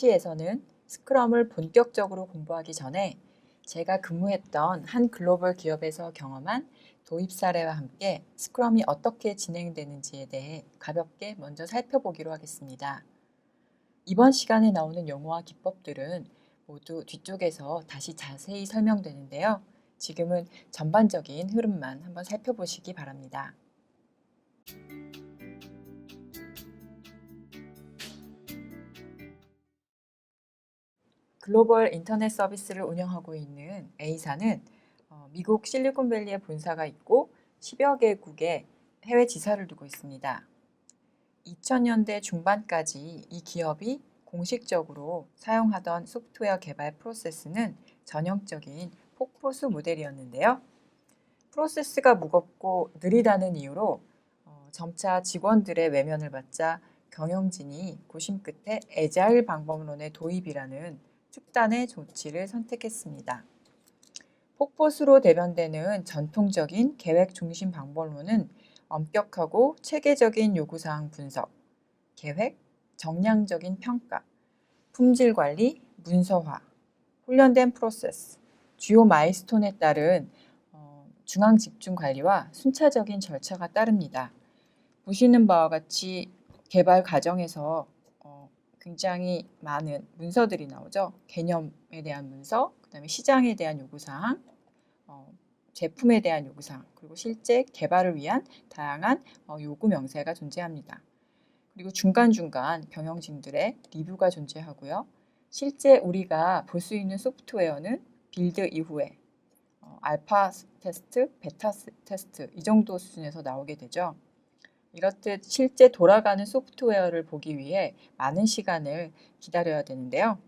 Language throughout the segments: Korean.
2차 시에서는 스크럼을 본격적으로 공부하기 전에 제가 근무했던 한 글로벌 기업에서 경험한 도입 사례와 함께 스크럼이 어떻게 진행되는지에 대해 가볍게 먼저 살펴보기로 하겠습니다. 이번 시간에 나오는 용어와 기법들은 모두 뒤쪽에서 다시 자세히 설명되는데요. 지금은 전반적인 흐름만 한번 살펴보시기 바랍니다. 글로벌 인터넷 서비스를 운영하고 있는 A사는 어, 미국 실리콘밸리에 본사가 있고 10여 개국에 해외 지사를 두고 있습니다. 2000년대 중반까지 이 기업이 공식적으로 사용하던 소프트웨어 개발 프로세스는 전형적인 폭포수 모델이었는데요. 프로세스가 무겁고 느리다는 이유로 어, 점차 직원들의 외면을 받자 경영진이 고심 끝에 에자일 방법론의 도입이라는 특단의 조치를 선택했습니다. 폭포수로 대변되는 전통적인 계획 중심 방법론은 엄격하고 체계적인 요구사항 분석, 계획, 정량적인 평가, 품질 관리, 문서화, 훈련된 프로세스, 주요 마일스톤에 따른 어, 중앙 집중 관리와 순차적인 절차가 따릅니다. 보시는 바와 같이 개발 과정에서 어, 굉장히 많은 문서들이 나오죠. 개념에 대한 문서, 그다음에 시장에 대한 요구사항, 어, 제품에 대한 요구사항, 그리고 실제 개발을 위한 다양한 어, 요구 명세가 존재합니다. 그리고 중간중간 경영진들의 리뷰가 존재하고요. 실제 우리가 볼 수 있는 소프트웨어는 빌드 이후에 어, 알파 테스트, 베타 테스트 이 정도 수준에서 나오게 되죠. 이렇듯 실제 돌아가는 소프트웨어를 보기 위해 많은 시간을 기다려야 되는데요.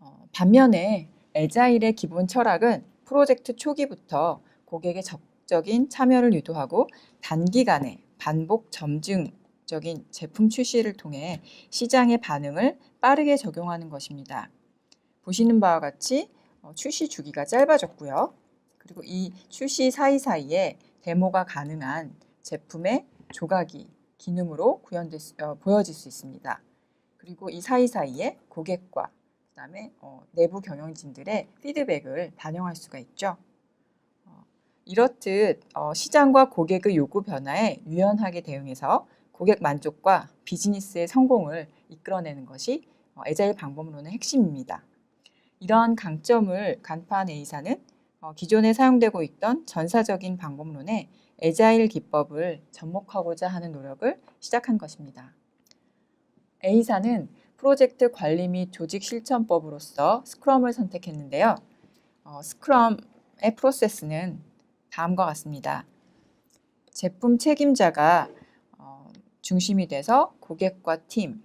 어, 반면에 에자일의 기본 철학은 프로젝트 초기부터 고객의 적극적인 참여를 유도하고 단기간에 반복 점증적인 제품 출시를 통해 시장의 반응을 빠르게 적용하는 것입니다. 보시는 바와 같이 어, 출시 주기가 짧아졌고요. 그리고 이 출시 사이사이에 데모가 가능한 제품의 조각이 기능으로 구현될 수, 어, 보여질 수 있습니다. 그리고 이 사이사이에 고객과 그다음에 어, 내부 경영진들의 피드백을 반영할 수가 있죠. 어, 이렇듯 어, 시장과 고객의 요구 변화에 유연하게 대응해서 고객 만족과 비즈니스의 성공을 이끌어내는 것이 어, 에자일 방법론의 핵심입니다. 이러한 강점을 간파한 A사는 어, 기존에 사용되고 있던 전사적인 방법론에 에자일 기법을 접목하고자 하는 노력을 시작한 것입니다. A사는 프로젝트 관리 및 조직 실천법으로서 스크럼을 선택했는데요. 어, 스크럼의 프로세스는 다음과 같습니다. 제품 책임자가 어, 중심이 돼서 고객과 팀,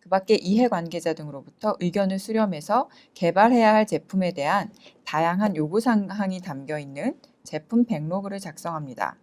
그 밖에 이해관계자 등으로부터 의견을 수렴해서 개발해야 할 제품에 대한 다양한 요구사항이 담겨 있는 제품 백로그를 작성합니다.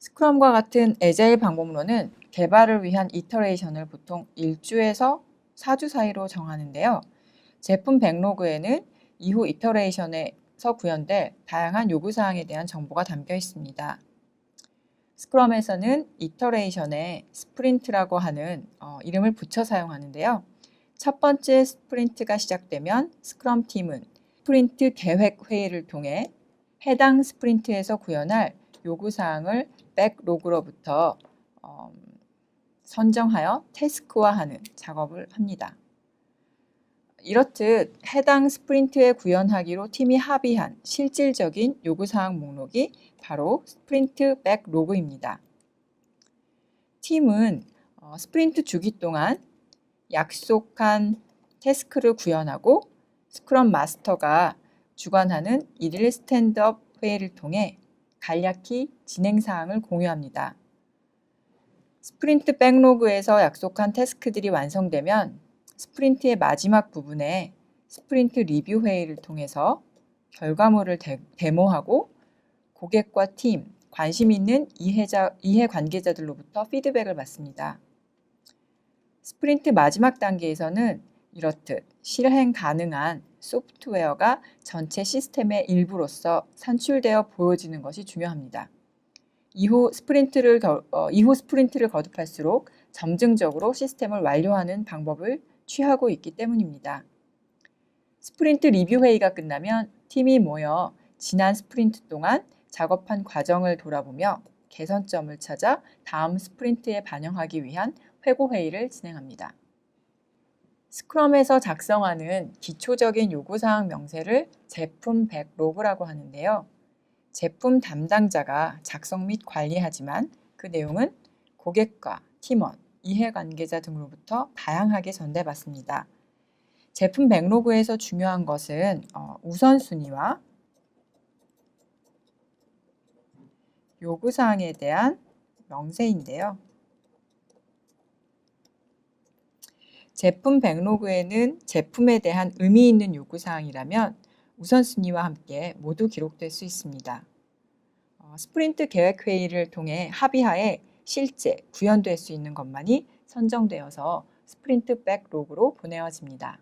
스크럼과 같은 에자일 방법론은 개발을 위한 이터레이션을 보통 1주에서 4주 사이로 정하는데요. 제품 백로그에는 이후 이터레이션에서 구현될 다양한 요구사항에 대한 정보가 담겨 있습니다. 스크럼에서는 이터레이션에 스프린트라고 하는 어, 이름을 붙여 사용하는데요. 첫 번째 스프린트가 시작되면 스크럼 팀은 스프린트 계획 회의를 통해 해당 스프린트에서 구현할 요구사항을 백로그로부터 어, 선정하여 태스크화하는 작업을 합니다. 이렇듯 해당 스프린트에 구현하기로 팀이 합의한 실질적인 요구사항 목록이 바로 스프린트 백로그입니다. 팀은 어, 스프린트 주기 동안 약속한 태스크를 구현하고 스크럼 마스터가 주관하는 일일 스탠드업 회의를 통해 간략히 진행 사항을 공유합니다. 스프린트 백로그에서 약속한 태스크들이 완성되면 스프린트의 마지막 부분에 스프린트 리뷰 회의를 통해서 결과물을 데, 데모하고 고객과 팀, 관심 있는 이해자, 이해 관계자들로부터 피드백을 받습니다. 스프린트 마지막 단계에서는 이렇듯 실행 가능한 소프트웨어가 전체 시스템의 일부로서 산출되어 보여지는 것이 중요합니다. 이후 스프린트를 어, 이후 스프린트를 거듭할수록 점증적으로 시스템을 완료하는 방법을 취하고 있기 때문입니다. 스프린트 리뷰 회의가 끝나면 팀이 모여 지난 스프린트 동안 작업한 과정을 돌아보며 개선점을 찾아 다음 스프린트에 반영하기 위한 회고 회의를 진행합니다. 스크럼에서 작성하는 기초적인 요구사항 명세를 제품 백 로그라고 하는데요. 제품 담당자가 작성 및 관리하지만 그 내용은 고객과 팀원, 이해관계자 등으로부터 다양하게 전달받습니다. 제품 백로그에서 중요한 것은 어, 우선순위와 요구사항에 대한 명세인데요. 제품 백로그에는 제품에 대한 의미 있는 요구사항이라면 우선순위와 함께 모두 기록될 수 있습니다. 어, 스프린트 계획 회의를 통해 합의하에 실제 구현될 수 있는 것만이 선정되어서 스프린트 백로그로 보내어집니다.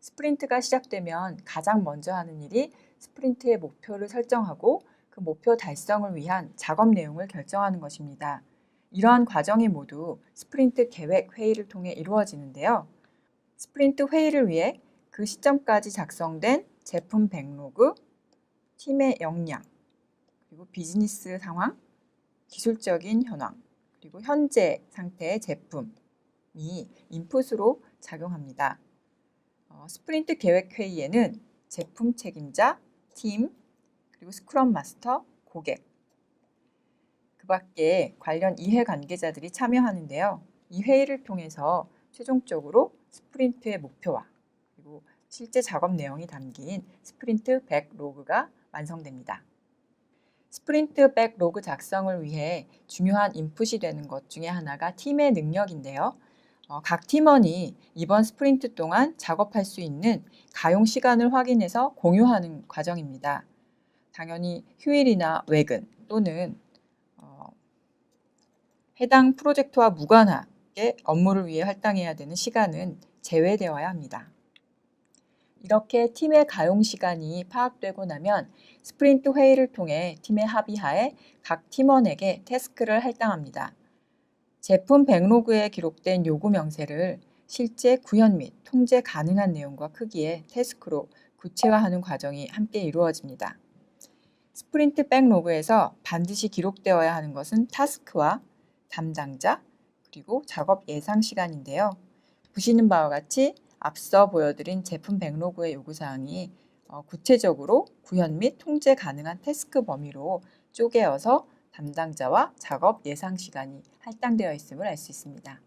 스프린트가 시작되면 가장 먼저 하는 일이 스프린트의 목표를 설정하고 그 목표 달성을 위한 작업 내용을 결정하는 것입니다. 이러한 과정이 모두 스프린트 계획 회의를 통해 이루어지는데요. 스프린트 회의를 위해 그 시점까지 작성된 제품 백로그, 팀의 역량, 그리고 비즈니스 상황, 기술적인 현황, 그리고 현재 상태의 제품이 인풋으로 작용합니다. 어, 스프린트 계획 회의에는 제품 책임자, 팀, 그리고 스크럼 마스터, 고객, 그 밖에 관련 이해 관계자들이 참여하는데요. 이 회의를 통해서 최종적으로 스프린트의 목표와 그리고 실제 작업 내용이 담긴 스프린트 백로그가 완성됩니다. 스프린트 백로그 작성을 위해 중요한 인풋이 되는 것 중에 하나가 팀의 능력인데요. 어, 각 팀원이 이번 스프린트 동안 작업할 수 있는 가용 시간을 확인해서 공유하는 과정입니다. 당연히 휴일이나 외근 또는 어, 해당 프로젝트와 무관하게 업무를 위해 할당해야 되는 시간은 제외되어야 합니다. 이렇게 팀의 가용 시간이 파악되고 나면 스프린트 회의를 통해 팀의 합의하에 각 팀원에게 태스크를 할당합니다. 제품 백로그에 기록된 요구 명세를 실제 구현 및 통제 가능한 내용과 크기의 태스크로 구체화하는 과정이 함께 이루어집니다. 스프린트 백로그에서 반드시 기록되어야 하는 것은 타스크와 담당자 그리고 작업 예상 시간인데요. 보시는 바와 같이 앞서 보여드린 제품 백로그의 요구사항이 어, 구체적으로 구현 및 통제 가능한 태스크 범위로 쪼개어서 담당자와 작업 예상 시간이 할당되어 있음을 알 수 있습니다.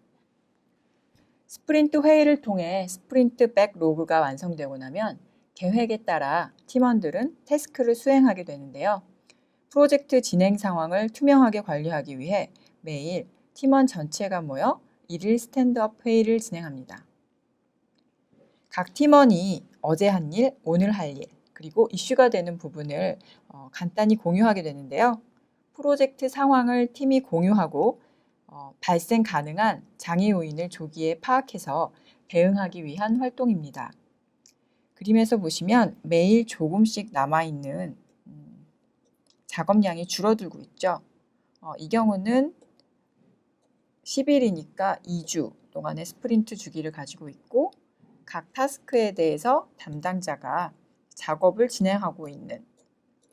스프린트 회의를 통해 스프린트 백로그가 완성되고 나면 계획에 따라 팀원들은 태스크를 수행하게 되는데요. 프로젝트 진행 상황을 투명하게 관리하기 위해 매일 팀원 전체가 모여 일일 스탠드업 회의를 진행합니다. 각 팀원이 어제 한 일, 오늘 할 일, 그리고 이슈가 되는 부분을 어, 간단히 공유하게 되는데요. 프로젝트 상황을 팀이 공유하고 어, 발생 가능한 장애 요인을 조기에 파악해서 대응하기 위한 활동입니다. 그림에서 보시면 매일 조금씩 남아있는 음, 작업량이 줄어들고 있죠. 어, 이 경우는 10일이니까 2주 동안의 스프린트 주기를 가지고 있고 각 타스크에 대해서 담당자가 작업을 진행하고 있는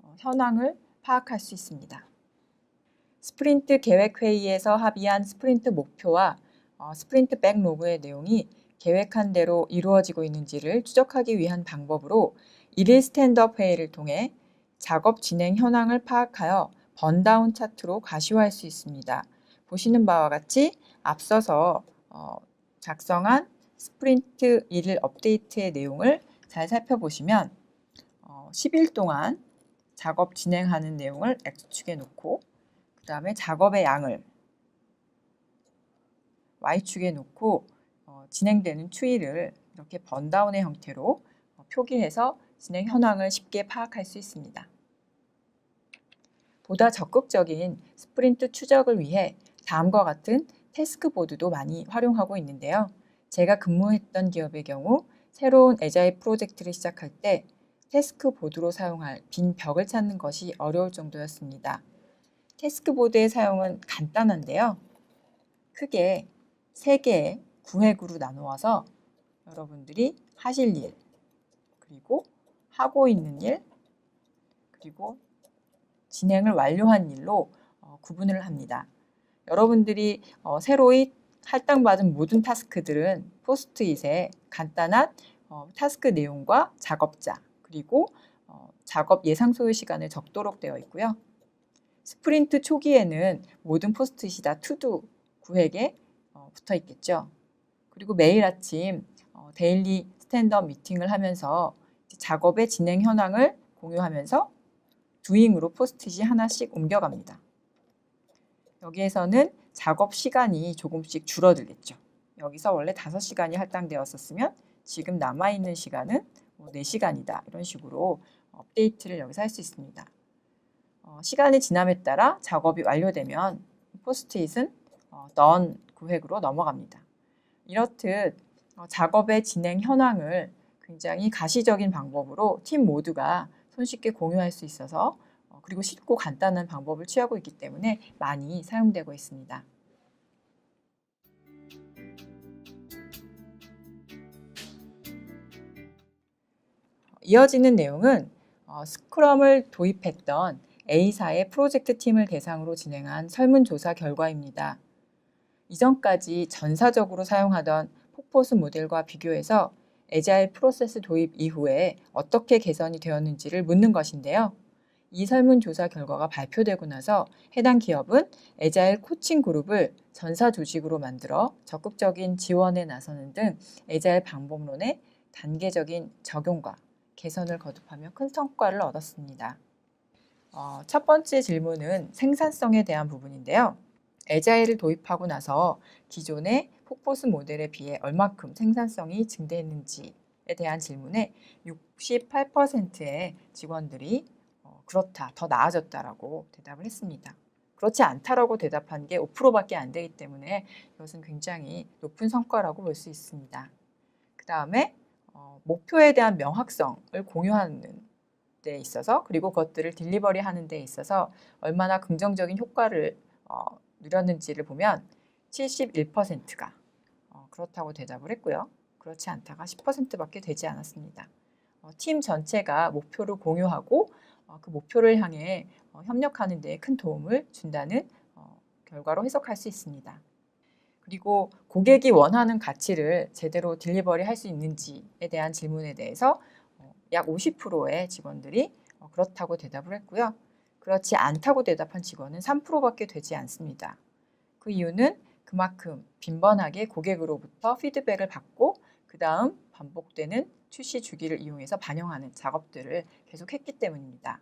어, 현황을 파악할 수 있습니다. 스프린트 계획 회의에서 합의한 스프린트 목표와 어, 스프린트 백로그의 내용이 계획한 대로 이루어지고 있는지를 추적하기 위한 방법으로 일일 스탠드업 회의를 통해 작업 진행 현황을 파악하여 번다운 차트로 가시화할 수 있습니다. 보시는 바와 같이 앞서서 어, 작성한 스프린트 일일 업데이트의 내용을 잘 살펴보시면 어, 10일 동안 작업 진행하는 내용을 X축에 놓고 그 다음에 작업의 양을 Y축에 놓고 진행되는 추이를 이렇게 번다운의 형태로 어, 표기해서 진행 현황을 쉽게 파악할 수 있습니다. 보다 적극적인 스프린트 추적을 위해 다음과 같은 태스크보드도 많이 활용하고 있는데요. 제가 근무했던 기업의 경우 새로운 에자일 프로젝트를 시작할 때 태스크보드로 사용할 빈 벽을 찾는 것이 어려울 정도였습니다. 태스크보드의 사용은 간단한데요. 크게 3개의 구획으로 나누어서 여러분들이 하실 일, 그리고 하고 있는 일, 그리고 진행을 완료한 일로 어, 구분을 합니다. 여러분들이 어, 새로이 할당받은 모든 타스크들은 포스트잇에 간단한 어, 타스크 내용과 작업자 그리고 어, 작업 예상 소요 시간을 적도록 되어 있고요. 스프린트 초기에는 모든 포스트잇이 다 투두 구획에 어, 붙어 있겠죠. 그리고 매일 아침 어, 데일리 스탠드업 미팅을 하면서 작업의 진행 현황을 공유하면서 두잉으로 포스트잇이 하나씩 옮겨갑니다. 여기에서는 작업 시간이 조금씩 줄어들겠죠. 여기서 원래 5시간이 할당되었었으면 지금 남아있는 시간은 뭐 4시간이다. 이런 식으로 업데이트를 여기서 할 수 있습니다. 어, 시간이 지남에 따라 작업이 완료되면 포스트잇은 어, done 구획으로 넘어갑니다. 이렇듯 어, 작업의 진행 현황을 굉장히 가시적인 방법으로 팀 모두가 손쉽게 공유할 수 있어서 어, 그리고 쉽고 간단한 방법을 취하고 있기 때문에 많이 사용되고 있습니다. 이어지는 내용은 어, 스크럼을 도입했던 A사의 프로젝트 팀을 대상으로 진행한 설문조사 결과입니다. 이전까지 전사적으로 사용하던 폭포수 모델과 비교해서 에자일 프로세스 도입 이후에 어떻게 개선이 되었는지를 묻는 것인데요. 이 설문조사 결과가 발표되고 나서 해당 기업은 에자일 코칭 그룹을 전사 조직으로 만들어 적극적인 지원에 나서는 등 에자일 방법론의 단계적인 적용과 개선을 거듭하며 큰 성과를 얻었습니다. 어, 첫 번째 질문은 생산성에 대한 부분인데요. 에자일을 도입하고 나서 기존의 폭포스 모델에 비해 얼마큼 생산성이 증대했는지에 대한 질문에 68%의 직원들이 어, 그렇다, 더 나아졌다라고 대답을 했습니다. 그렇지 않다라고 대답한 게 5%밖에 안 되기 때문에 이것은 굉장히 높은 성과라고 볼 수 있습니다. 그 다음에 어, 목표에 대한 명확성을 공유하는 데 있어서 그리고 그것들을 딜리버리 하는 데 있어서 얼마나 긍정적인 효과를 어, 누렸는지를 보면 71%가 어, 그렇다고 대답을 했고요. 그렇지 않다가 10%밖에 되지 않았습니다. 어, 팀 전체가 목표를 공유하고 어, 그 목표를 향해 어, 협력하는 데 큰 도움을 준다는 어, 결과로 해석할 수 있습니다. 그리고 고객이 원하는 가치를 제대로 딜리버리 할 수 있는지에 대한 질문에 대해서 어, 약 50%의 직원들이 어, 그렇다고 대답을 했고요. 그렇지 않다고 대답한 직원은 3%밖에 되지 않습니다. 그 이유는 그만큼 빈번하게 고객으로부터 피드백을 받고 그 다음 반복되는 출시 주기를 이용해서 반영하는 작업들을 계속했기 때문입니다.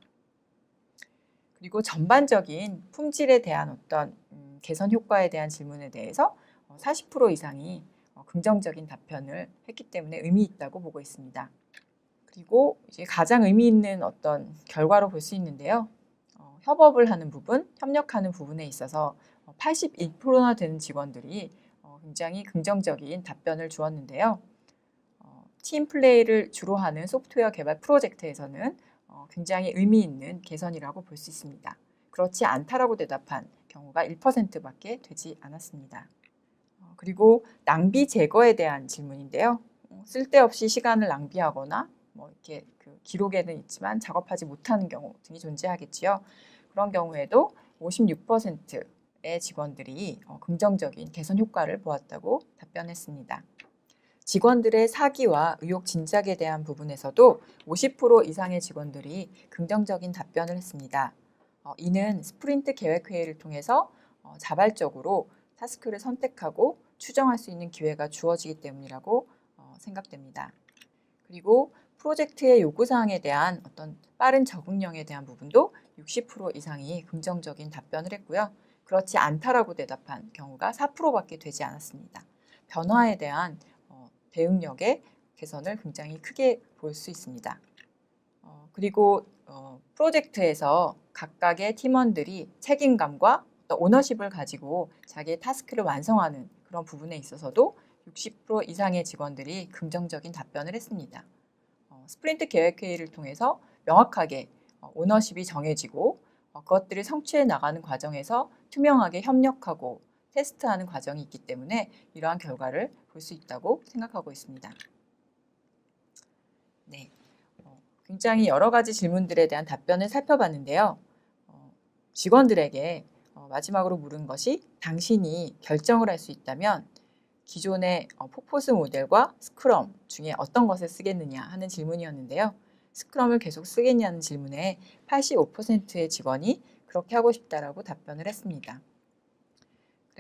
그리고 전반적인 품질에 대한 어떤 음, 개선 효과에 대한 질문에 대해서 40% 이상이 어, 긍정적인 답변을 했기 때문에 의미 있다고 보고 있습니다. 그리고 이제 가장 의미 있는 어떤 결과로 볼 수 있는데요. 어, 협업을 하는 부분, 협력하는 부분에 있어서 81%나 되는 직원들이 어, 굉장히 긍정적인 답변을 주었는데요. 어, 팀 플레이를 주로 하는 소프트웨어 개발 프로젝트에서는 어, 굉장히 의미 있는 개선이라고 볼 수 있습니다. 그렇지 않다라고 대답한 경우가 1%밖에 되지 않았습니다. 어, 그리고 낭비 제거에 대한 질문인데요. 어, 쓸데없이 시간을 낭비하거나 뭐 이렇게 그 기록에는 있지만 작업하지 못하는 경우 등이 존재하겠지요. 그런 경우에도 56%의 직원들이 어, 긍정적인 개선 효과를 보았다고 답변했습니다. 직원들의 사기와 의혹 진작에 대한 부분에서도 50% 이상의 직원들이 긍정적인 답변을 했습니다. 어, 이는 스프린트 계획 회의를 통해서 어, 자발적으로 타스크를 선택하고 추정할 수 있는 기회가 주어지기 때문이라고 어, 생각됩니다. 그리고 프로젝트의 요구사항에 대한 어떤 빠른 적응력에 대한 부분도 60% 이상이 긍정적인 답변을 했고요. 그렇지 않다라고 대답한 경우가 4%밖에 되지 않았습니다. 변화에 대한 어, 대응력의 개선을 굉장히 크게 볼 수 있습니다. 어, 그리고 어, 프로젝트에서 각각의 팀원들이 책임감과 오너십을 가지고 자기의 타스크를 완성하는 그런 부분에 있어서도 60% 이상의 직원들이 긍정적인 답변을 했습니다. 어, 스프린트 계획 회의를 통해서 명확하게 어, 오너십이 정해지고 어, 그것들을 성취해 나가는 과정에서 투명하게 협력하고 테스트하는 과정이 있기 때문에 이러한 결과를 볼 수 있다고 생각하고 있습니다. 네, 어, 굉장히 여러 가지 질문들에 대한 답변을 살펴봤는데요. 어, 직원들에게 어, 마지막으로 물은 것이 당신이 결정을 할 수 있다면 기존의 어, 폭포스 모델과 스크럼 중에 어떤 것을 쓰겠느냐 하는 질문이었는데요. 스크럼을 계속 쓰겠냐는 질문에 85%의 직원이 그렇게 하고 싶다라고 답변을 했습니다.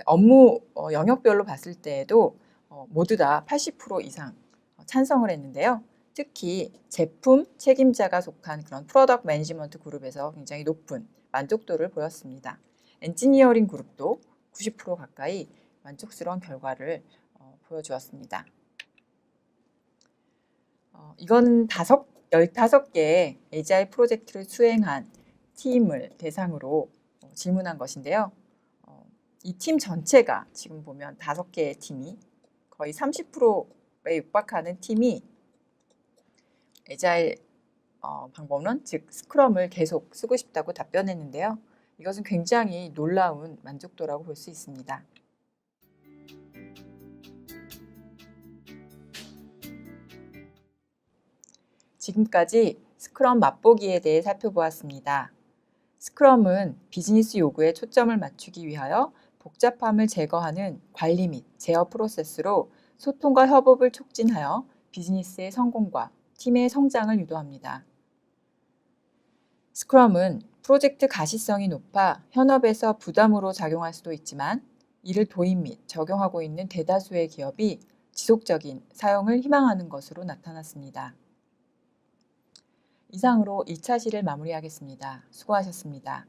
업무 어, 영역별로 봤을 때에도 어, 모두 다 80% 이상 어, 찬성을 했는데요. 특히 제품 책임자가 속한 그런 프로덕트 매니지먼트 그룹에서 굉장히 높은 만족도를 보였습니다. 엔지니어링 그룹도 90% 가까이 만족스러운 결과를 어, 보여주었습니다. 어, 이건 다섯, 15개의 AGI 프로젝트를 수행한 팀을 대상으로 어, 질문한 것인데요. 어, 이팀 전체가 지금 보면 다섯 개의 팀이 거의 30%에 육박하는 팀이 에자일 어, 방법론, 즉 스크럼을 계속 쓰고 싶다고 답변했는데요. 이것은 굉장히 놀라운 만족도라고 볼 수 있습니다. 지금까지 스크럼 맛보기에 대해 살펴보았습니다. 스크럼은 비즈니스 요구에 초점을 맞추기 위하여 복잡함을 제거하는 관리 및 제어 프로세스로 소통과 협업을 촉진하여 비즈니스의 성공과 팀의 성장을 유도합니다. 스크럼은 프로젝트 가시성이 높아 현업에서 부담으로 작용할 수도 있지만 이를 도입 및 적용하고 있는 대다수의 기업이 지속적인 사용을 희망하는 것으로 나타났습니다. 이상으로 2차 시를 마무리하겠습니다. 수고하셨습니다.